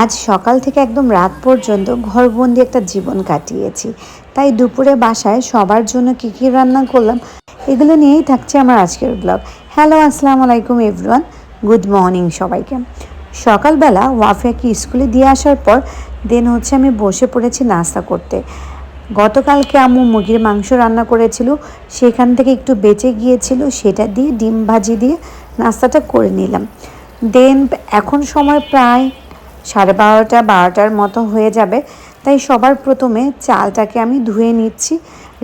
আজ সকাল থেকে একদম রাত পর্যন্ত ঘরবন্দি একটা জীবন কাটিয়েছি। তাই দুপুরে বাসায় সবার জন্য কী কী রান্না করলাম, এগুলো নিয়েই থাকছে আমার আজকের ব্লগ হ্যালো আসসালামু আলাইকুম এভরিওয়ান গুড মর্নিং সবাইকে। সকালবেলা ওয়াফিয়াকে স্কুলে দিয়ে আসার পর দেন হচ্ছে আমি বসে পড়েছি নাস্তা করতে। গতকালকে আম্মু মুরগির মাংস রান্না করেছিল, সেখান থেকে একটু বেঁচে গিয়েছিল, সেটা দিয়ে ডিম ভাজি দিয়ে নাস্তাটা করে নিলাম। দেন এখন সময় প্রায় সাড়ে বারোটা, বারোটার মতো হয়ে যাবে। তাই সবার প্রথমে চালটাকে আমি ধুয়ে নিচ্ছি।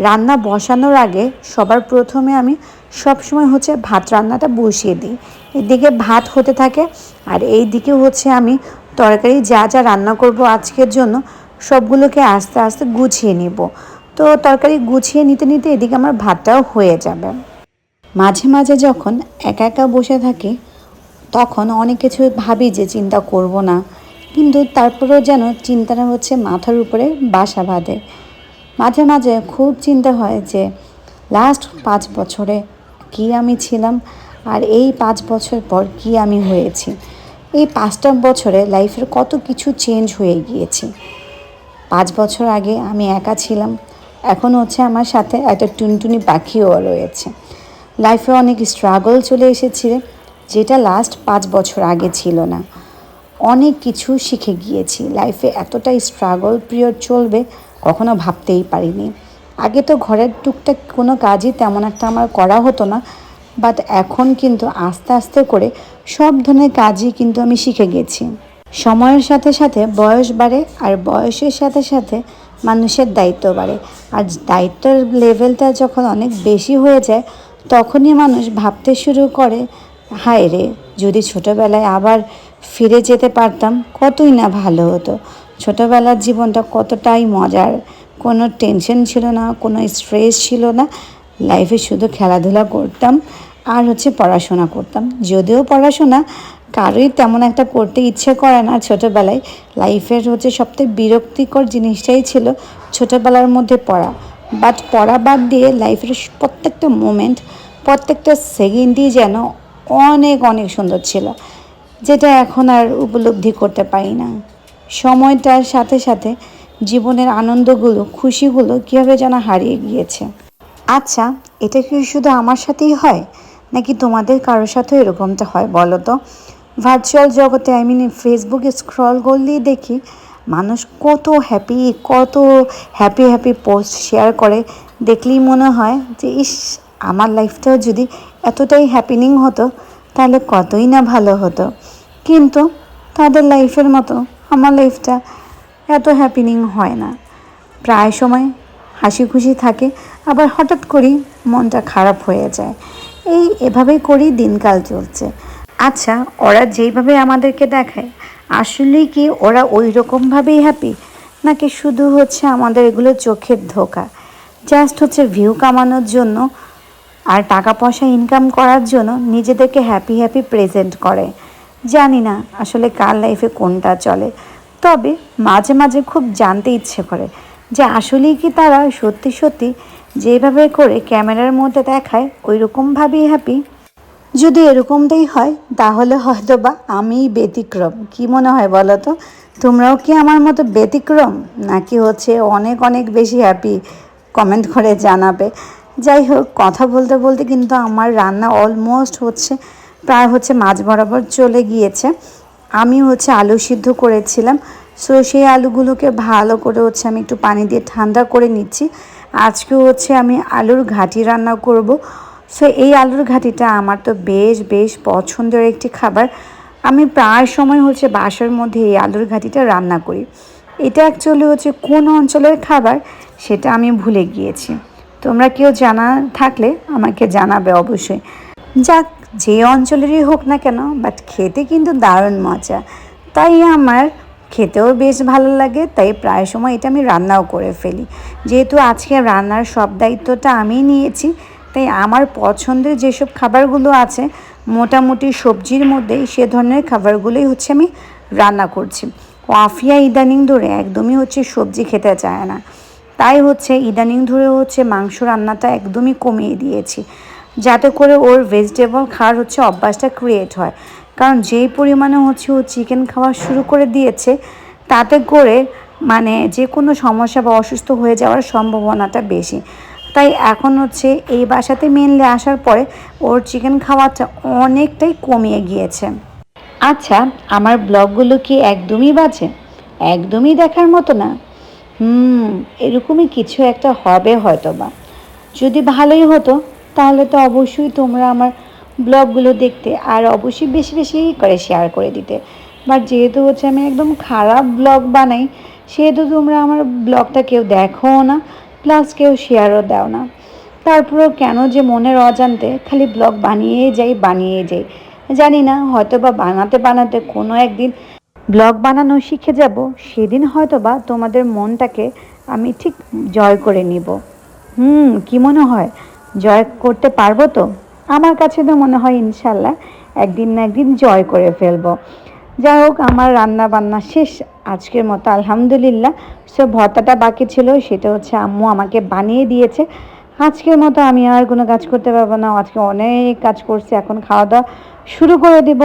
রান্না বসানোর আগে সবার প্রথমে আমি সবসময় হচ্ছে ভাত রান্নাটা বসিয়ে দিই। এদিকে ভাত হতে থাকে আর এই দিকে হচ্ছে আমি তরকারি যা যা রান্না করব আজকের জন্য সবগুলোকে আস্তে আস্তে গুছিয়ে নিব। তো তরকারি গুছিয়ে নিতে নিতে এদিকে আমার ভাতটাও হয়ে যাবে। মাঝে মাঝে যখন একা একা বসে থাকি, তখন অনেক কিছু ভাবি যে চিন্তা করব না। কিন্তু তারপরেও যেন চিন্তাটা হচ্ছে মাথার উপরে বাসা বাঁধে। মাঝে মাঝে খুব চিন্তা হয় যে, লাস্ট পাঁচ বছরে কি আমি ছিলাম আর এই পাঁচ বছর পর কি আমি হয়েছি? এই পাঁচটা বছরে লাইফের কত কিছু চেঞ্জ হয়ে গিয়েছে। পাঁচ বছর আগে আমি একা ছিলাম, এখন হচ্ছে আমার সাথে একটা টুনটুনি পাখিও রয়েছে। লাইফে অনেক স্ট্রাগল চলে এসেছে, যেটা লাস্ট পাঁচ বছর আগে ছিল না। অনেক কিছু শিখে গিয়েছি। লাইফে এতটাই স্ট্রাগল পিরিয়ড চলবে, কখনো ভাবতেই পারিনি। আগে তো ঘরের টুকটাক কোনো কাজই তেমন একটা আমার করা হতো না বাট এখন কিন্তু আস্তে আস্তে করে সব ধরনের কাজই কিন্তু আমি শিখে গেছি। সময়ের সাথে সাথে বয়স বাড়ে আর বয়সের সাথে সাথে মানুষের দায়িত্ব বাড়ে। আর দায়িত্বের লেভেলটা যখন অনেক বেশি হয়ে যায়, তখনই মানুষ ভাবতে শুরু করে, হায় রে, যদি ছোটোবেলায় আবার ফিরে যেতে পারতাম, কতই না ভালো হতো। ছোটোবেলার জীবনটা কতটাই মজার। কোনো টেনশন ছিল না, কোনো স্ট্রেস ছিল না। লাইফে শুধু খেলাধুলা করতাম আর হচ্ছে পড়াশোনা করতাম। যদিও পড়াশোনা কারোই তেমন একটা করতে ইচ্ছে করে না ছোটোবেলায়। লাইফের হচ্ছে সবথেকে বিরক্তিকর জিনিসটাই ছিল ছোটোবেলার মধ্যে পড়া। বাট পড়া বাদ দিয়ে লাইফের প্রত্যেকটা মোমেন্ট প্রত্যেকটা সেকেন্ডই যেন অনেক অনেক সুন্দর ছিল। যেটা এখন আর উপলব্ধি করতে পারি না। সময়টার সাথে সাথে জীবনের আনন্দগুলো, খুশিগুলো কীভাবে যেন হারিয়ে গিয়েছে। আচ্ছা এটা কি শুধু আমার সাথেই হয়, নাকি তোমাদের কারোর সাথেও এরকমটা হয় বলো তো? ভার্চুয়াল জগতে আই মিন ফেসবুকে স্ক্রল করলেই দেখি মানুষ কত হ্যাপি কত হ্যাপি হ্যাপি পোস্ট শেয়ার করে। দেখলেই মনে হয় যে, ইস, আমার লাইফটাও যদি এতটাই হ্যাপিনিং হতো তাহলে কতই না ভালো হতো। কিন্তু তাদের লাইফের মতো আমার লাইফটা এত হ্যাপিনিং হয় না। প্রায় সময় হাসি খুশি থাকে, আবার হঠাৎ করেই মনটা খারাপ হয়ে যায়। এই এভাবেই করেই দিনকাল চলছে। আচ্ছা ওরা যেইভাবে আমাদেরকে দেখায়, আসলেই কি ওরা ওই রকমভাবেই হ্যাপি নাকি শুধু হচ্ছে আমাদের এগুলো চোখের ধোকা? জাস্ট হচ্ছে ভিউ কামানোর জন্য আর টাকা পয়সা ইনকাম করার জন্য নিজেদেরকে হ্যাপি হ্যাপি প্রেজেন্ট করে। জানি না আসলে কার লাইফে কোনটা চলে। তবে মাঝে মাঝে খুব জানতে ইচ্ছে করে যে আসলেই কি তারা সত্যি সত্যি যেভাবে করে ক্যামেরার মধ্যে দেখায় ওই রকমভাবেই হ্যাপি যদি এরকমটাই হয়, তাহলে হয়তো বা আমিই ব্যতিক্রম। কি মনে হয় বলো তো? তোমরাও কি আমার মতো ব্যতিক্রম? নাকি হচ্ছে অনেক অনেক বেশি হ্যাপি কমেন্ট করে জানাবে। যাই হোক, কথা বলতে বলতে কিন্তু আমার রান্না অলমোস্ট হচ্ছে, প্রায় হচ্ছে মাছ বরাবর চলে গিয়েছে। আমি হচ্ছে আলু সিদ্ধ করেছিলাম সো সেই আলুগুলোকে ভালো করে হচ্ছে আমি একটু পানি দিয়ে ঠান্ডা করে নিচ্ছি। আজকে হচ্ছে আমি আলুর ঘাটি রান্না করব। সো এই আলুর ঘাটিটা আমার তো বেশ বেশ পছন্দের একটি খাবার। আমি প্রায় সময় হচ্ছে বাসার মধ্যে এই আলুর ঘাটিটা রান্না করি। এটা অ্যাকচুয়ালি হচ্ছে কোন অঞ্চলের খাবার, সেটা আমি ভুলে গিয়েছি। তোমরা কেউ জানা থাকলে আমাকে জানাবে অবশ্যই। যাক, যে অঞ্চলেরই হোক না কেন বাট খেতে কিন্তু দারুণ মজা। তাই আমার খেতেও বেশ ভালো লাগে, তাই প্রায় সময় এটা আমি রান্নাও করে ফেলি। যেহেতু আজকে রান্নার সব দায়িত্বটা আমি নিয়েছি, তাই আমার পছন্দের যেসব খাবারগুলো আছে, মোটামুটি সবজির মধ্যেই সে ধরনের খাবারগুলোই হচ্ছে আমি রান্না করছি। ওয়াফিয়া ইদানিং ধরে একদমই হচ্ছে সবজি খেতে চায় না। তাই হচ্ছে ইদানিং ধরে হচ্ছে মাংস রান্নাটা একদমই কমিয়ে দিয়েছি। যাতে করে ওর ভেজিটেবল খাওয়ার হচ্ছে অভ্যাসটা ক্রিয়েট হয়। কারণ যেই পরিমাণে হচ্ছে ও চিকেন খাওয়া শুরু করে দিয়েছে, তাতে করে মানে যে কোনো সমস্যা বা অসুস্থ হয়ে যাওয়ার সম্ভাবনাটা বেশি। তাই এখন হচ্ছে এই বাসাতে মেনলি আসার পরে ওর চিকেন খাওয়াটা অনেকটাই কমিয়ে গিয়েছে। আচ্ছা আমার ব্লগগুলো কি একদমই বাজে? একদমই দেখার মতো না। হুম, এরকমই কিছু একটা হবে হয়তো বা যদি ভালোই হতো, তাহলে তো অবশ্যই তোমরা আমার ব্লগগুলো দেখতে, আর অবশ্যই বেশি বেশি করে শেয়ার করে দিতে। বাট যেহেতু হচ্ছে আমি একদম খারাপ ব্লগ বানাই, সেহেতু তোমরা আমার ব্লগটা কেউ দেখো না প্লাস কেউ শেয়ারও দাও না। তারপরেও কেন যে মনের অজান্তে খালি ব্লগ বানিয়ে যাই বানিয়ে যাই। জানি না হয়তো বা বানাতে বানাতে কোনো একদিন ব্লগ বানানো শিখে যাব, সেদিন হয়তো বা তোমাদের মনটাকে আমি ঠিক জয় করে নিব। হুম, কি মনে হয়? জয় করতে পারব তো? আমার কাছে তো মনে হয় ইনশাল্লাহ একদিন না একদিন জয় করে ফেলব। যাই হোক, আমার রান্না বান্না শেষ, আজকের মতো আলহামদুলিল্লাহ। সে, ভর্তাটা বাকি ছিল, সেটা হচ্ছে আম্মু আমাকে বানিয়ে দিয়েছে। আজকের মতো আমি আর কোনো কাজ করতে পারব না, আজকে অনেক কাজ করছি, এখন খাওয়া দাওয়া শুরু করে দিব।